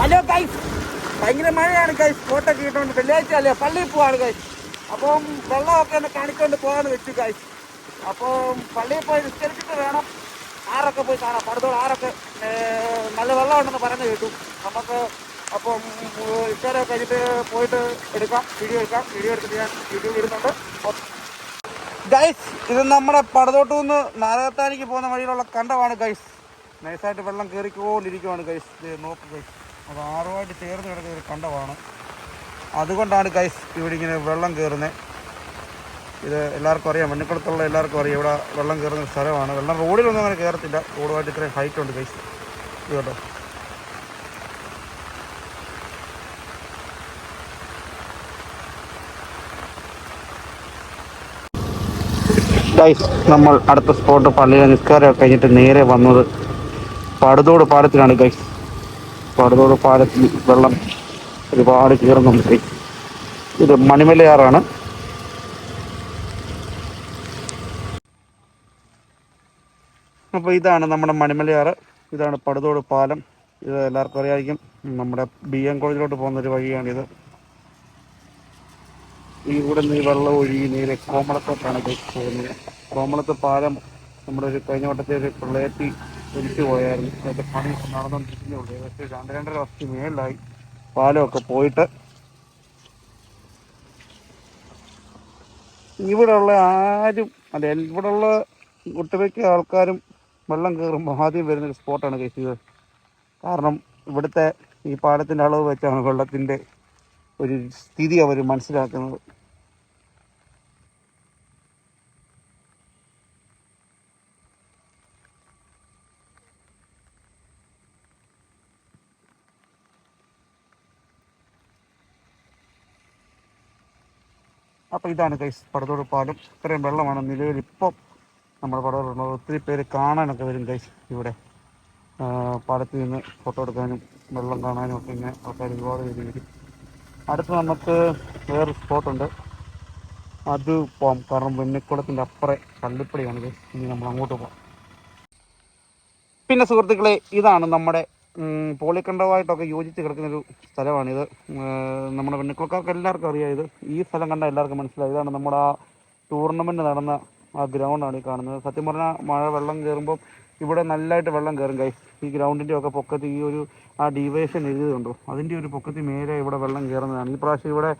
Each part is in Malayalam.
ഹലോ ഗൈസ് ഭയങ്കര മഴയാണ് ഗൈസ് ഫോട്ടോ ഇട്ടുകൊണ്ട് വെള്ളിയാഴ്ച അല്ലേ? പള്ളിയിൽ പോവാണ് ഗൈസ് അപ്പം വെള്ളമൊക്കെ ഒന്ന് കാണിക്കൊണ്ട് പോകാന്ന് വെച്ചു ഗൈസ് അപ്പം പള്ളിയിൽ പോയി നിസ്കരിച്ചിട്ട് വേണം. ആരൊക്കെ പോയി കാണാം. പടുത്തോളം ആരൊക്കെ നല്ല വെള്ളം ഉണ്ടെന്ന് പറഞ്ഞു കേട്ടു. നമുക്ക് അപ്പം ഇഷ്ടമൊക്കെ കഴിഞ്ഞിട്ട് പോയിട്ട് എടുക്കാം. വീഡിയോ എടുക്കാം. വീഡിയോ എടുത്തിട്ട് ഞാൻ വീഡിയോ ഇടുന്നുണ്ട്. ഗൈസ് ഇത് നമ്മുടെ പടതോട്ടു നിന്ന് നാരകത്താനിക്ക് പോകുന്ന വഴിയിലുള്ള കണ്ടമാണ് ഗൈസ് നൈസായിട്ട് വെള്ളം കയറിക്കൊണ്ടിരിക്കുവാണ് ഗൈസ് നോക്ക് ഗൈസ് അത് ആറുമായിട്ട് ചേർന്ന് കിടക്കുന്ന ഒരു കണ്ടമാണ്. അതുകൊണ്ടാണ് ഗൈസ് ഇവിടെ ഇങ്ങനെ വെള്ളം കയറുന്നത് ഇത് എല്ലാവർക്കും അറിയാം. മണ്ണിക്കുളത്തുള്ള എല്ലാവർക്കും അറിയാം. ഇവിടെ വെള്ളം കയറുന്ന ഒരു സ്ഥലമാണ്. വെള്ളം റോഡിലൊന്നും അങ്ങനെ കയറത്തില്ല റോഡുമായിട്ട് ഇത്രയും ഹൈറ്റ് ഉണ്ട് ഗൈസ് ഇത് കേട്ടോ ഗൈസ് നമ്മൾ അടുത്ത സ്പോട്ട് പള്ളിയിലെ നിസ്കാരം കഴിഞ്ഞിട്ട് നേരെ വന്നത് പടുതോട് പാലത്തിലാണ് ഗൈസ് പടുതോട് പാലത്തിൽ വെള്ളം ഒരുപാട് കീറുന്നുണ്ട് ഇത് മണിമലയാറാണ്. അപ്പോൾ ഇതാണ് നമ്മുടെ മണിമലയാറ്. ഇതാണ് പടുതോട് പാലം. ഇത് എല്ലാവർക്കും അറിയാമായിരിക്കും നമ്മുടെ ബി എം കോളേജിലോട്ട് പോകുന്ന ഒരു വഴിയാണിത്. ഇവിടെ നിന്ന് ഈ വെള്ളം ഒഴുകി നേരെ കോമളത്തോട്ടാണ് പോകുന്നത്. കോമളത്ത് പാലം നമ്മുടെ ഒരു കഴിഞ്ഞ വട്ടത്തെ ഒരു പ്രളയത്തിൽ ഒലിച്ചു പോയായിരുന്നു. അതിന്റെ പണി നടന്നുകൊണ്ടിരിക്കുന്നേ ഉള്ളൂ ഏകദേശം രണ്ട് രണ്ടര വർഷത്തിന് മേളിലായി. പാലമൊക്കെ പോയിട്ട്. ഇവിടെ ഉള്ള ആരും അല്ല ഇവിടെ ഉള്ള ഒട്ടുമിക്ക ആൾക്കാരും വെള്ളം കയറുമ്പോൾ ആദ്യം വരുന്നൊരു സ്പോട്ടാണ് കഴിച്ചത് കാരണം ഇവിടുത്തെ ഈ പാലത്തിന്റെ അളവ് വെച്ചാണ് വെള്ളത്തിന്റെ ഒരു സ്ഥിതി അവർ മനസ്സിലാക്കുന്നത്. അപ്പോൾ ഇതാണ് കൈസ് പടത്തോട് പാലം ഇത്രയും വെള്ളമാണ് നിലവിൽ ഇപ്പം നമ്മുടെ പടത്തോടുള്ളത് ഒത്തിരി പേര് കാണാനൊക്കെ വരും കൈസ് ഇവിടെ. പാലത്തിൽ നിന്ന് ഫോട്ടോ എടുക്കാനും വെള്ളം കാണാനും ഒക്കെ ഇങ്ങനെ ആൾക്കാർ ഒരുപാട് പേര് വരും. അടുത്ത് നമുക്ക് വേറൊരു സ്പോട്ടുണ്ട് അത് പോകാം കാരണം വെണ്ണിക്കുളത്തിന്റെ അപ്പുറേ കള്ളിപ്പടിയാണ് കൈസ് ഇനി നമ്മൾ അങ്ങോട്ട് പോകാം പിന്നെ സുഹൃത്തുക്കളെ ഇതാണ് നമ്മുടെ പോളിക്കണ്ടവുമായിട്ടൊക്കെ യോജിച്ച് കിടക്കുന്നൊരു സ്ഥലമാണിത്. നമ്മുടെ വെണ്ണിക്കുളക്കാർക്ക് എല്ലാവർക്കും അറിയാം ഇത്. ഈ സ്ഥലം കണ്ട എല്ലാവർക്കും മനസ്സിലായി. ഇതാണ് നമ്മുടെ ആ ടൂർണമെന്റ് നടന്ന ആ ഗ്രൗണ്ടാണ് ഈ കാണുന്നത്. സത്യം പറഞ്ഞാൽ മഴ വെള്ളം കയറുമ്പോൾ ഇവിടെ നല്ലതായിട്ട് വെള്ളം കയറും കൈ ഈ ഗ്രൗണ്ടിന്റെ ഒക്കെ പൊക്കത്ത് ഈ ഒരു ആ ഡീവേഷൻ എഴുതിയതുണ്ടോ? അതിന്റെ ഒരു പൊക്കത്തിൽ മേലെ ഇവിടെ വെള്ളം കയറുന്നതാണ് ഈ പ്രാവശ്യം ഇവിടെ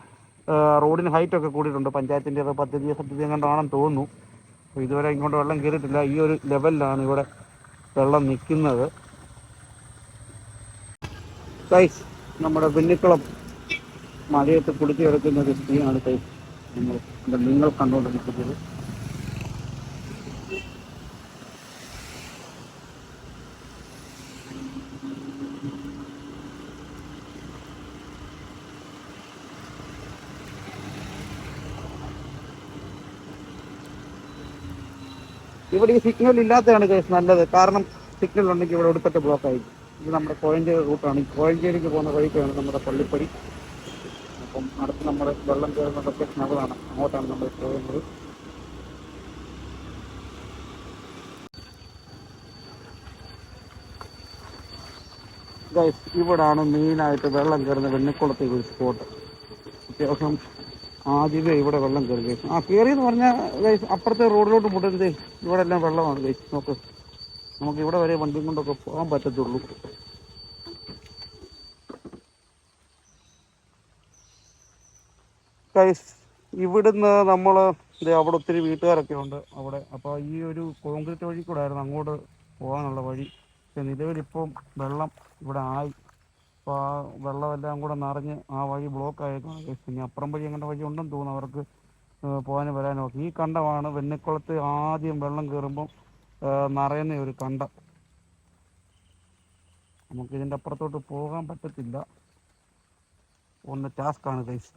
റോഡിന് ഹൈറ്റ് ഒക്കെ കൂടിയിട്ടുണ്ട്. പഞ്ചായത്തിന്റെ ഒക്കെ പദ്ധതി സത്യത കണ്ടാണെന്ന് തോന്നുന്നു. ഇതുവരെ ഇങ്ങോട്ട് വെള്ളം കയറിയിട്ടില്ല ഈ ഒരു ലെവലിലാണ് ഇവിടെ വെള്ളം നിൽക്കുന്നത്. ഗൈസ് നമ്മുടെ വെണ്ണിക്കുളം മഴയത്ത് കുളിച്ച് കിടക്കുന്ന ഒരു സ്ത്രീയാണ് തൈസ് നിങ്ങൾ നിങ്ങൾ കണ്ടുകൊണ്ടിരിക്കുന്നത്. ഇവിടെ ഈ സിഗ്നൽ ഇല്ലാത്തതാണ് കേസ് നല്ലത്. കാരണം സിഗ്നൽ ഉണ്ടെങ്കിൽ ഇവിടെ ഒടുക്കത്തെ ബ്ലോക്ക് ആയി ഇത് നമ്മുടെ കോഴഞ്ചേരി റൂട്ടാണ്. ഈ കോഴഞ്ചേരിക്ക് പോകുന്ന വഴിക്കാണ് നമ്മുടെ പള്ളിപ്പടി. അപ്പം അടുത്ത് നമ്മുടെ വെള്ളം കയറുന്ന ലൊക്കേഷൻ അതാണ് അങ്ങോട്ടാണ് നമ്മൾ പോകുന്നത്. ഇവിടാണ് മെയിനായിട്ട് വെള്ളം കയറുന്ന വെണ്ണിക്കുളത്തെ ഒരു സ്പോട്ട് അത്യാവശ്യം ആദ്യമേ ഇവിടെ വെള്ളം കയറി. ആ കയറിയെന്ന് പറഞ്ഞാൽ അപ്പുറത്തെ റോഡിലോട്ട് മുട്ടരുതേ. ഇവിടെ എല്ലാം വെള്ളമാണ് ഗൈസ് നോക്ക്. നമുക്ക് ഇവിടെ വരെ വണ്ടിയും കൊണ്ടൊക്കെ പോകാൻ പറ്റത്തുള്ളൂ. ഗൈസ് ഇവിടുന്ന് നമ്മൾ അവിടെ ഒത്തിരി വീട്ടുകാരൊക്കെ ഉണ്ട് അവിടെ. അപ്പോൾ ഈ ഒരു കോൺക്രീറ്റ് വഴി കൂടെ ആയിരുന്നു അങ്ങോട്ട് പോകാനുള്ള വഴി. പക്ഷെ നിലവിലിപ്പം വെള്ളം ഇവിടെ ആയി. അപ്പോൾ ആ വെള്ളമെല്ലാം കൂടെ നിറഞ്ഞ് ആ വഴി ബ്ലോക്ക് ആയേക്കാണ് ഗൈസ് ഇനി അപ്പുറം വഴി അങ്ങനെ വഴി ഉണ്ടെന്ന് തോന്നുന്നു അവർക്ക് പോകാനും വരാനും ഒക്കെ. ഈ കണ്ടമാണ് വെണ്ണിക്കുളത്ത് ആദ്യം വെള്ളം കയറുമ്പം ഏഹ് നിറയുന്ന ഒരു കണ്ടം. നമുക്ക് ഇതിന്റെ അപ്പുറത്തോട്ട് പോകാൻ പറ്റത്തില്ല. ഒന്ന് ടാസ്ക്കാണ് ഗൈസ്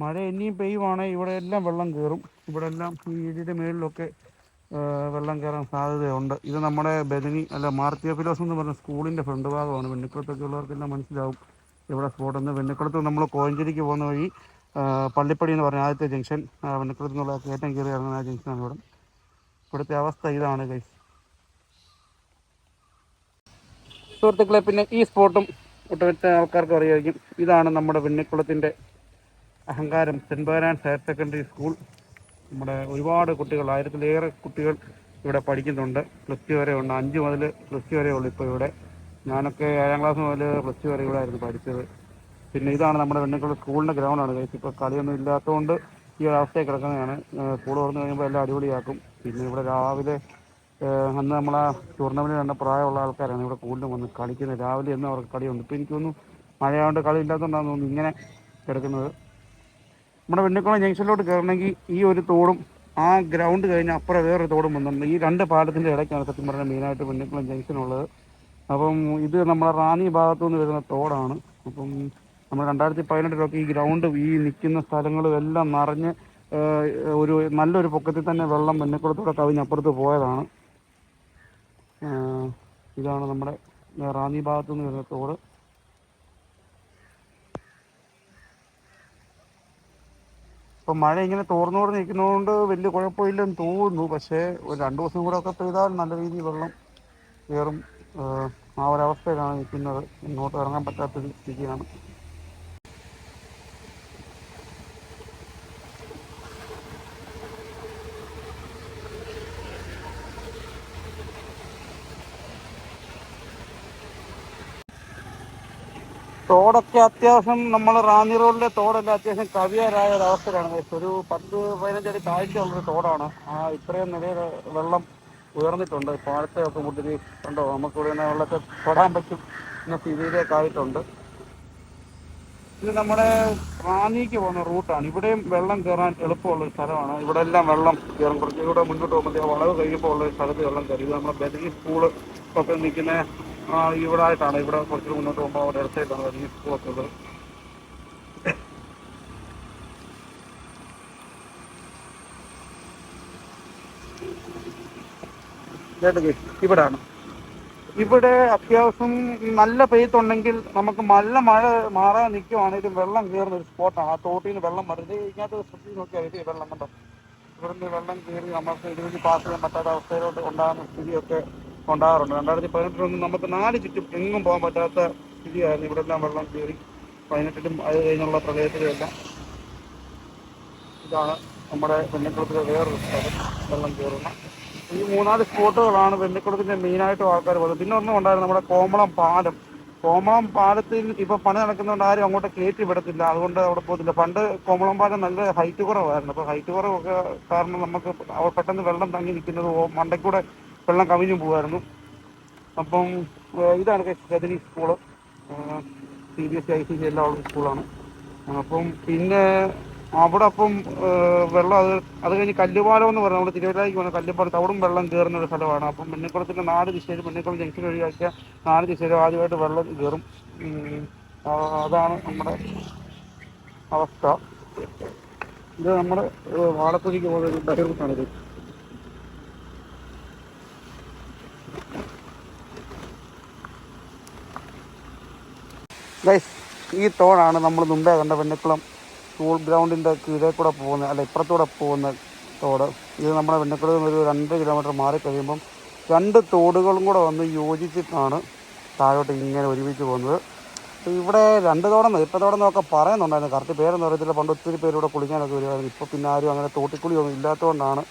മഴ ഇനിയും പെയ്യുവാണെങ്കിൽ ഇവിടെ എല്ലാം വെള്ളം കയറും ഇവിടെ എല്ലാം ഈ ഇതിന്റെ മേളിലൊക്കെ വെള്ളം കയറാൻ സാധ്യതയുണ്ട്. ഇത് നമ്മുടെ ബദനി അല്ല മാർത്തിയ ഫിലോസ് എന്ന് പറഞ്ഞ സ്കൂളിന്റെ ഫ്രണ്ട് ഭാഗമാണ്. വെണ്ണിക്കുളത്തൊക്കെ ഉള്ളവർക്കെല്ലാം മനസ്സിലാവും. ഇവിടെ സ്പോട്ട് എന്ന് വെണ്ണിക്കുളത്ത് നമ്മൾ കോഴഞ്ചേരിക്ക് പോകുന്ന വഴി പള്ളിപ്പടി എന്ന് പറഞ്ഞ ആദ്യത്തെ ജംഗ്ഷൻ വെണ്ണിക്കുളത്ത് നിന്നുള്ള കയറ്റം കയറി ഇറങ്ങുന്ന ജംഗ്ഷനാണ് ഇവിടെ. ഇവിടുത്തെ അവസ്ഥ ഇതാണ് ഗൈസ് സുഹൃത്തുക്കളെ പിന്നെ ഈ സ്പോട്ടും ഒട്ടുമിക്ക ആൾക്കാർക്ക് അറിയായിരിക്കും. ഇതാണ് നമ്മുടെ വെണ്ണിക്കുളത്തിന്റെ അഹങ്കാരം. Saint higher secondary school. നമ്മുടെ ഒരുപാട് കുട്ടികൾ ആയിരത്തിലേറെ കുട്ടികൾ ഇവിടെ പഠിക്കുന്നുണ്ട്. പ്ലസ് ടു വരെ ഉണ്ട്. അഞ്ച് മുതൽ പ്ലസ് ടു വരെ ഉള്ളു ഇപ്പോൾ ഇവിടെ. ഞാനൊക്കെ ഏഴാം ക്ലാസ് മുതൽ പ്ലസ് ടു വരെ ഇവിടെ ആയിരുന്നു പഠിച്ചത്. പിന്നെ ഇതാണ് നമ്മുടെ വെണ്ണിക്കുളം സ്കൂളിന്റെ ഗ്രൗണ്ടാണ് കഴിച്ച് ഇപ്പോൾ കളിയൊന്നും ഇല്ലാത്തതുകൊണ്ട് ഈ ഒരു കിടക്കുന്നതാണ്. സ്കൂൾ തുറന്നു കഴിയുമ്പോൾ എല്ലാം അടിപൊളിയാക്കും. പിന്നെ ഇവിടെ രാവിലെ അന്ന് നമ്മളെ ടൂർണമെന്റ് കണ്ട പ്രായമുള്ള ആൾക്കാരാണ് ഇവിടെ കൂടുതലും വന്ന് കളിക്കുന്നത്. രാവിലെ എന്നും അവർക്ക് കളിയുണ്ട്. ഇപ്പോൾ എനിക്കൊന്നും മഴയായതുകൊണ്ട് കളി ഇല്ലാത്തതുകൊണ്ടാണ് തോന്നുന്നു ഇങ്ങനെ കിടക്കുന്നത്. നമ്മുടെ വെണ്ണിക്കുളം ജംഗ്ഷനിലോട്ട് കയറണമെങ്കിൽ ഈ ഒരു തോടും ആ ഗ്രൗണ്ട് കഴിഞ്ഞ് അപ്പുറം വേറൊരു തോടും വന്നിട്ടുണ്ട്. ഈ രണ്ട് പാലത്തിന്റെ ഇടയ്ക്കാണ് സത്യം പറഞ്ഞാൽ മെയിനായിട്ട് വെണ്ണിക്കുളം ജംഗ്ഷൻ ഉള്ളത്. അപ്പം ഇത് നമ്മുടെ റാന്നി ഭാഗത്തു നിന്ന് വരുന്ന തോടാണ്. അപ്പം നമ്മൾ രണ്ടായിരത്തി പതിനെട്ടിലൊക്കെ ഈ ഗ്രൗണ്ട് ഈ നിൽക്കുന്ന സ്ഥലങ്ങളും എല്ലാം നിറഞ്ഞ് ഒരു നല്ലൊരു പൊക്കത്തിൽ തന്നെ വെള്ളം വെണ്ണിക്കുളത്തൂടെ കവിഞ്ഞ് അപ്പുറത്ത് പോയതാണ്. ഇതാണ് നമ്മുടെ റാന്നി ഭാഗത്തു നിന്ന് വരുന്ന തോട്. ഇപ്പം മഴ ഇങ്ങനെ തോർന്നോട് നിൽക്കുന്നതുകൊണ്ട് വലിയ കുഴപ്പമില്ലെന്ന് തോന്നുന്നു. പക്ഷേ ഒരു രണ്ട് ദിവസം കൂടെ ഒക്കെ പെയ്താൽ നല്ല രീതിയിൽ വെള്ളം കയറും. ആ ഒരവസ്ഥയിലാണ് നിൽക്കുന്നത് ഇങ്ങോട്ട് ഇറങ്ങാൻ പറ്റാത്തൊരു സ്ഥിതിയാണ്. തോടൊക്കെ അത്യാവശ്യം നമ്മൾ റാന്നി റോഡിലെ തോടെല്ലാം അത്യാവശ്യം കവിയരായ ഒരവസ്ഥയിലാണ്. അവസ്ഥയാണ് ഒരു പത്ത് പതിനഞ്ചടി താഴ്ചയുള്ളൊരു തോടാണ്. ആ ഇത്രയും നിലയിൽ വെള്ളം ഉയർന്നിട്ടുണ്ട്. പാലത്തെ ഒക്കെ മുട്ടിരി ഉണ്ടോ നമുക്കിവിടെ നിന്ന് വെള്ളത്തെ തൊടാൻ പറ്റും എന്ന സ്ഥിതിയിലേക്കായിട്ടുണ്ട് ഇത് നമ്മുടെ റാന്നിക്ക് പോകുന്ന റൂട്ടാണ് ഇവിടെയും വെള്ളം കയറാൻ എളുപ്പമുള്ള ഒരു സ്ഥലമാണ്. ഇവിടെ എല്ലാം വെള്ളം കയറും. കുറച്ച് ഇവിടെ മുന്നോട്ട് പോകുമ്പോൾ വളവ് കഴിയുമ്പോൾ ഉള്ള ഒരു സ്ഥലത്ത് വെള്ളം കയറി. നമ്മുടെ ബദലി സ്കൂൾ ഒക്കെ നിൽക്കുന്ന ഇവിടെ ആയിട്ടാണ്. ഇവിടെ കുറച്ച് മുന്നോട്ട് പോകുമ്പോൾ അവിടെ ഇടത്തായിട്ടാണ് ബദലി സ്കൂളൊക്കെ ഉള്ളത്. കേട്ടോ ഇവിടാണ്. ഇവിടെ അത്യാവശ്യം നല്ല പെയ്ത്തുണ്ടെങ്കിൽ നമുക്ക് നല്ല മഴ മാറാൻ നിൽക്കുവാണെങ്കിലും വെള്ളം കയറുന്ന ഒരു സ്പോട്ടാണ് ആ തോട്ടിൽ നിന്ന് വെള്ളം വരുന്നത് ഇതിനകത്ത് ശ്രദ്ധിച്ച് നോക്കിയാൽ ഇത് വെള്ളം കണ്ടോ? ഇവിടുന്ന് വെള്ളം കയറി നമുക്ക് ഇതുവഴി പാസ് ചെയ്യാൻ പറ്റാത്ത അവസ്ഥയിലോട്ട് ഉണ്ടാകുന്ന സ്ഥിതിയൊക്കെ ഉണ്ടാകാറുണ്ട്. രണ്ടായിരത്തി പതിനെട്ടിലൊന്നും നമുക്ക് നാല് ചുറ്റും എങ്ങും പോകാൻ പറ്റാത്ത സ്ഥിതിയായിരുന്നു. ഇവിടെ എല്ലാം വെള്ളം കയറി പതിനെട്ടിലും അത് കഴിഞ്ഞുള്ള പ്രളയത്തിലും എല്ലാം ഇതാണ് നമ്മുടെ വെണ്ണിക്കുളത്തിലെ വേറൊരു സ്ഥലം. വെള്ളം കയറുന്ന ഈ മൂന്നാൽ സ്പോട്ടുകളാണ് വെണ്ണിക്കുളത്തിന്റെ മെയിനായിട്ടും ആൾക്കാർ പോകുന്നത് പിന്നെ ഒന്നും ഉണ്ടായിരുന്നു നമ്മുടെ കോമളം പാലം. കോമളം പാലത്തിൽ ഇപ്പൊ പണി നടക്കുന്നതുകൊണ്ട് ആരും അങ്ങോട്ട് കയറ്റി വിടത്തില്ല. അതുകൊണ്ട് അവിടെ പോകത്തില്ല പണ്ട് കോമളം പാലം നല്ല ഹൈറ്റ് കുറവായിരുന്നു. അപ്പൊ ഹൈറ്റ് കുറവൊക്കെ കാരണം നമുക്ക് പെട്ടെന്ന് വെള്ളം തങ്ങി നിൽക്കുന്നത് മണ്ടയ്ക്കൂടെ വെള്ളം കവിഞ്ഞു പോകുമായിരുന്നു അപ്പം ഇതാണ് Gajani school. C B S I C C എല്ലാം ഉള്ള സ്കൂളാണ്. അപ്പം പിന്നെ അവിടെ അപ്പം വെള്ളം അത് അത് കഴിഞ്ഞ് കല്ലുപാലം എന്ന് പറഞ്ഞാൽ നമ്മുടെ തിരുവല്ലായ്ക്ക് പോകുന്ന കല്ലുപാലത്ത് അവിടും വെള്ളം കയറുന്ന ഒരു സ്ഥലമാണ്. അപ്പം മെന്നിക്കുളത്തിന്റെ നാല് ദിശയിലും മുന്നിക്കുളം ജംഗ്ഷൻ ഒഴിവാക്കിയ നാല് ദിശയിലും ആദ്യമായിട്ട് വെള്ളം കയറും. അതാണ് നമ്മുടെ അവസ്ഥ. ഇത് നമ്മുടെ ഏഹ് പോകുന്ന ഗൈസ് ഈ തോടാണ് നമ്മൾ മുമ്പേ കണ്ട വെണ്ണക്കുളം സ്കൂൾ ഗ്രൗണ്ടിന്റെ കീഴേ കൂടെ പോകുന്ന അല്ല ഇപ്പുറത്തൂടെ പോകുന്ന തോട് ഇത് നമ്മുടെ വെണ്ണക്കുളം ഒരു രണ്ട് കിലോമീറ്റർ മാറി കഴിയുമ്പം രണ്ട് തോടുകളും കൂടെ വന്ന് യോജിച്ചിട്ടാണ് താഴോട്ട് ഇങ്ങനെ ഒരുമിച്ച് പോകുന്നത്. ഇവിടെ രണ്ട് തോടെന്ന് ഇപ്പം തോടെന്നൊക്കെ പറയുന്നുണ്ടായിരുന്നു. കറക്റ്റ് പേരൊന്നും അറിയത്തില്ല. പണ്ട് ഒത്തിരി പേരിവിടെ കുളിക്കാനൊക്കെ വരുമായിരുന്നു. ഇപ്പോൾ പിന്നെ ആരും അങ്ങനെ തോട്ടിക്കുളിയൊന്നും ഇല്ലാത്തതുകൊണ്ടാണ്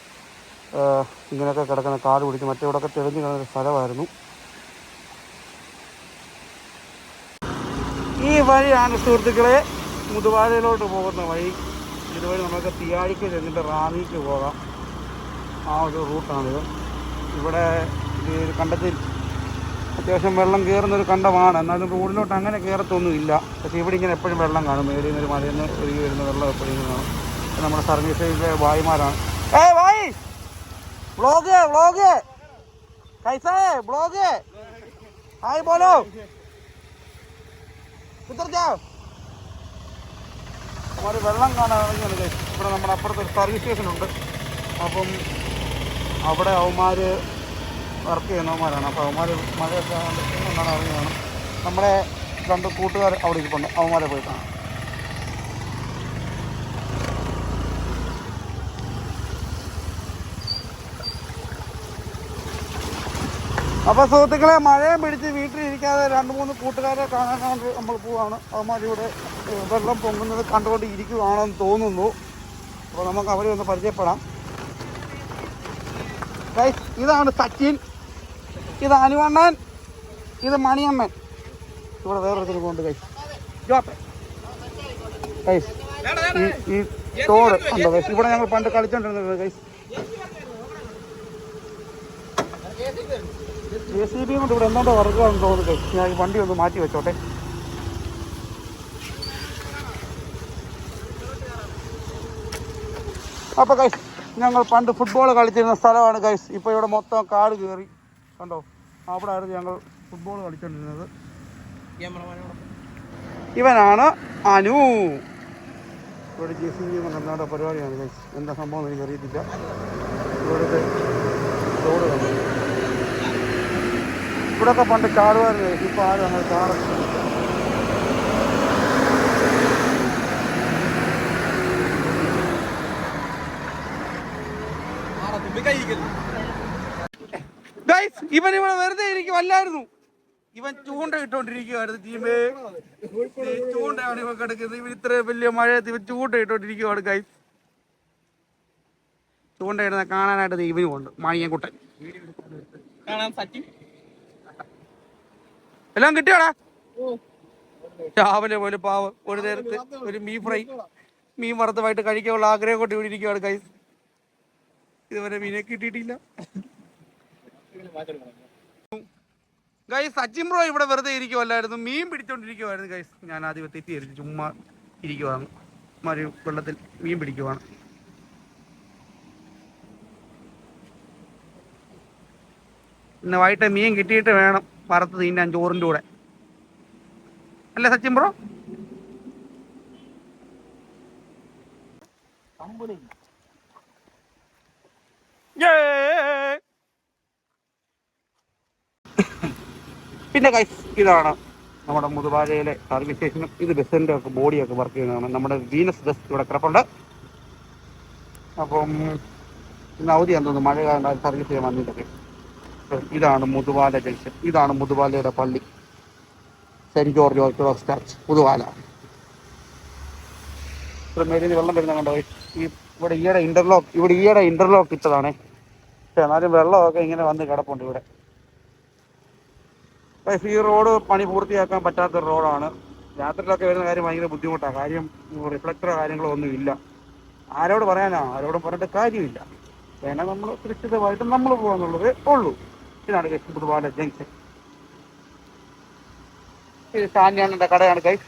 ഇങ്ങനെയൊക്കെ കിടക്കുന്ന കാട് പിടിച്ച് മറ്റേ ഇവിടെയൊക്കെ തെളിഞ്ഞ് കിടന്നൊരു സ്ഥലമായിരുന്നു. ഈ വഴിയാണ് സുഹൃത്തുക്കളെ മുതുവാരയിലോട്ട് പോകുന്ന വഴി ഇതുവഴി നമുക്ക് തിയാഴിക്ക് ചെന്നിട്ട് റാന്നിക്ക് പോകാം. ആ ഒരു റൂട്ടാണിത്. ഇവിടെ കണ്ടത്തിൽ അത്യാവശ്യം വെള്ളം കയറുന്നൊരു കണ്ടമാണ്. എന്നാലും റോഡിലോട്ട് അങ്ങനെ കയറത്തൊന്നുമില്ല. പക്ഷേ ഇവിടെ ഇങ്ങനെ എപ്പോഴും വെള്ളം കാണും. മേടിയിൽ നിന്ന് ഒരു മലയിൽ നിന്ന് ഒഴുകി വരുന്ന വെള്ളം എപ്പോഴും കാണും. നമ്മുടെ സർവീസ് ഫീൽഡിലെ ഭായിമാരാണ് ഏ ഭായി ബ്ലോഗ് വ്ളോഗ്! കൈസേ വ്ളോഗ്! ഹായ് ബോലോ! ഉത്തർ ഒരു വെള്ളം കാണാനാണെങ്കിൽ ഇവിടെ നമ്മുടെ അപ്പുറത്ത് ഒരു സർവീസ് സ്റ്റേഷനുണ്ട് അപ്പം അവിടെ അവന്മാർ വർക്ക് ചെയ്യുന്നവന്മാരാണ്. അപ്പോൾ അവന്മാർ മഴയൊക്കെ എന്നാണ് അറിഞ്ഞു കാണും നമ്മുടെ രണ്ട് കൂട്ടുകാർ അവിടെ ഇരിപ്പുണ്ട്. അവന്മാരെ പോയിട്ടാണ് അപ്പൊ സുഹൃത്തുക്കളെ മഴയും പിടിച്ച് വീട്ടിലിരിക്കാതെ രണ്ട് മൂന്ന് കൂട്ടുകാരെ കാണാനാണ് നമ്മൾ പോവാണ്. അവന്മാർ ഇവിടെ വെള്ളം പൊങ്ങുന്നത് കണ്ടുകൊണ്ട് ഇരിക്കുവാണെന്ന് തോന്നുന്നു. അപ്പോൾ നമുക്ക് അവരെ ഒന്ന് പരിചയപ്പെടാം. ഇതാണ് സച്ചിൻ. ഇത് അനുവണ്ണൻ. ഇത് മണിയമ്മൻ. ഇവിടെ വേറൊരുത്തിന് കൊണ്ട് കൈ ജോപ്പെ ഗൈസ് ഈ തോട് ഉണ്ടോ ഇവിടെ ഞങ്ങൾ പണ്ട് കളിച്ചോണ്ടിരുന്നത് ഗൈസ് ജെ സി ബി കൊണ്ട് ഇവിടെ എന്തോ വർക്കാണെന്ന് തോന്നുന്നത് ഞാൻ വണ്ടി ഒന്ന് മാറ്റി വെച്ചോട്ടെ. അപ്പോൾ കൈസ് ഞങ്ങൾ പണ്ട് ഫുട്ബോൾ കളിച്ചിരുന്ന സ്ഥലമാണ് കൈസ് ഇപ്പോൾ ഇവിടെ മൊത്തം കാട് കയറി കണ്ടോ? അവിടെ ആയിരുന്നു ഞങ്ങൾ ഫുട്ബോൾ കളിച്ചുകൊണ്ടിരുന്നത് ഇവനാണ് അനു. ഇവിടെ ജെ സി ബി കർണാടക പരിപാടിയാണ് കൈസ് എന്താ സംഭവം എനിക്കറിയത്തില്ല. ഇവിടുത്തെ കണ്ടു ഇവിടെയൊക്കെ പണ്ട് ചാടുമായിരുന്നു. ഇപ്പൊ ഇപ്പോൾ ആരും അങ്ങനെ ഗൈസ് ഇവൻ ഇവിടെ വെറുതെ ഇരിക്കുമല്ലായിരുന്നു ഇവൻ ചൂണ്ട ഇട്ടോണ്ടിരിക്കുവായിരുന്നു ടീമേ ചൂണ്ടാണ് ചൂണ്ടയാണ് ഇവൻ കിടക്കുന്നത്. ഇവൻ ഇത്ര വലിയ മഴയത്ത് ഇവൻ ചൂണ്ട ഇട്ടോണ്ടിരിക്കുവാണ് ഗൈസ് ചൂണ്ടയിടുന്ന കാണാനായിട്ട് ദേ ഇവനും ഉണ്ട്. മാണിയൻകുട്ടൻ. കാണാൻ സച്ചിൻ എല്ലാം കിട്ടിയോടാ? രാവിലെ പോലെ പാവം ഒരു നേരത്ത് ഒരു മീൻ ഫ്രൈ മീൻ വറുത്തമായിട്ട് കഴിക്കാനുള്ള ആഗ്രഹം കൊണ്ട് ഇവിടെ ഇരിക്കുവാണ് കൈസ് ഇതുവരെ മീനെ കിട്ടിയിട്ടില്ല. ഗൈസ് സച്ചിൻ ബ്രോ ഇവിടെ വെറുതെ ഇരിക്കുവല്ലായിരുന്നു. മീൻ പിടിച്ചോണ്ടിരിക്കുവായിരുന്നു ഗൈസ് ഞാൻ ആദ്യം തെറ്റിയായിരുന്നു ചുമ്മാ ഇരിക്കുവാണ്. മരു വെള്ളത്തിൽ മീൻ പിടിക്കുവാണ്. ഇന്ന് വൈകിട്ട് മീൻ കിട്ടിയിട്ട് വേണം. വറുത്ത് തിന്നാൻ ചോറിന്റെ കൂടെ. അല്ലേ സച്ചിൻ ബ്രോ! പിന്നെ ഗൈസ് ഇതാണ് നമ്മുടെ മുതുവാലയിലെ സർവീസ് സ്റ്റേഷനും ഇത് ബസ്സിന്റെ ഒക്കെ ബോഡിയൊക്കെ വർക്ക് ചെയ്യുന്നതാണ് നമ്മുടെ വീനസ് ബസ് ഇവിടെ കിടപ്പുണ്ട്. അപ്പം ഇന്ന് അവധിയാന്ന് തോന്നുന്നു മഴ കാരണം സർവീസ് ചെയ്യാൻ വന്നിട്ടൊക്കെ ഇതാണ് മുതുവാല ജംഗ്ഷൻ. ഇതാണ് മുതുവാലയുടെ പള്ളി. Saint George Orthodox church Muthuvala. മേലിൽ വെള്ളം വരുന്ന കണ്ടോ? ഈ ഇവിടെ ഈയിടെ ഇന്റർലോക്ക് ഇവിടെ ഈയിടെ ഇന്റർലോക്ക് ഇട്ടതാണ്. പക്ഷെ എന്നാലും വെള്ളമൊക്കെ ഇങ്ങനെ വന്ന് കിടപ്പുണ്ട് ഇവിടെ. ഈ റോഡ് പണി പൂർത്തിയാക്കാൻ പറ്റാത്ത റോഡാണ്. രാത്രിയിലൊക്കെ വരുന്ന കാര്യം ഭയങ്കര ബുദ്ധിമുട്ടാണ് കാര്യം റിഫ്ലക്ടറോ കാര്യങ്ങളോ ഒന്നും ഇല്ല. ആരോട് പറയാനാ? ആരോടും പറഞ്ഞിട്ട് കാര്യമില്ല. വേണേ നമ്മൾ സുരക്ഷിതമായിട്ട് നമ്മൾ പോകാന്നുള്ളതേ ഉള്ളൂ. ഇതാണ് ഗൈസ് പുതുപാല ജംഗ്ഷൻ ഇത് ഷാന്യാണന്റെ കടയാണ് ഗൈസ്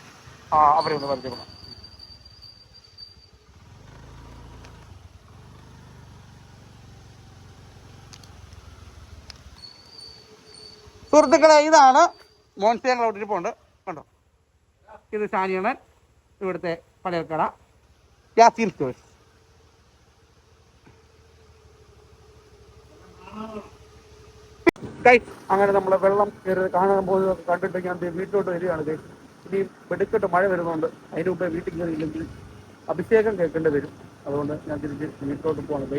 ആ അവരെ ഒന്ന് പരിചയപ്പെടാം സുഹൃത്തുക്കളെ ഇതാണ് മോൻസിയങ്ങൾ അവിടെ ഇരിപ്പുണ്ട്. കണ്ടോ? ഇത് സാനിയണൻ ഇവിടുത്തെ പഴയക്കട യാസീൻ സ്റ്റോഴ്സ്. ഗൈസ് അങ്ങനെ നമ്മൾ വെള്ളം കാണാൻ പോകുന്നതൊക്കെ കണ്ടിട്ട് ഞാൻ വീട്ടിലോട്ട് വരികയാണ് ഇനി വെടുക്കെട്ട് മഴ വരുന്നുണ്ട് അതിന് മുമ്പേ വീട്ടിൽ കയറിയില്ലെങ്കിൽ അഭിഷേകം കേൾക്കേണ്ടി വരും. അതുകൊണ്ട് ഞാൻ തിരിച്ച് വീട്ടിലോട്ട് പോകണം